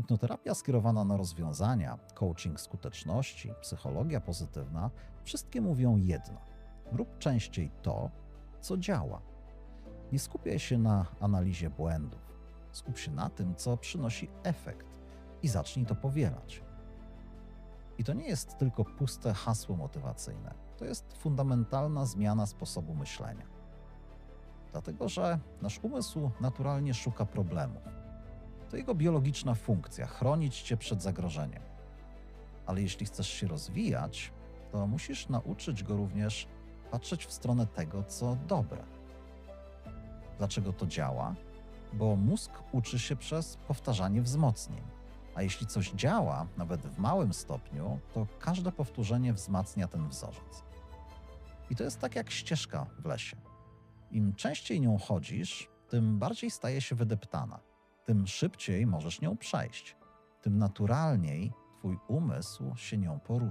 Hipnoterapia skierowana na rozwiązania, coaching skuteczności, psychologia pozytywna wszystkie mówią jedno: rób częściej to, co działa. Nie skupiaj się na analizie błędów. Skup się na tym, co przynosi efekt i zacznij to powielać. I to nie jest tylko puste hasło motywacyjne, to jest fundamentalna zmiana sposobu myślenia. Dlatego, że nasz umysł naturalnie szuka problemów. To jego biologiczna funkcja chronić cię przed zagrożeniem. Ale jeśli chcesz się rozwijać, to musisz nauczyć go również patrzeć w stronę tego, co dobre. Dlaczego to działa? Bo mózg uczy się przez powtarzanie wzmocnień. A jeśli coś działa, nawet w małym stopniu, to każde powtórzenie wzmacnia ten wzorzec. I to jest tak jak ścieżka w lesie. Im częściej nią chodzisz, tym bardziej staje się wydeptana, tym szybciej możesz nią przejść, tym naturalniej twój umysł się nią porusza.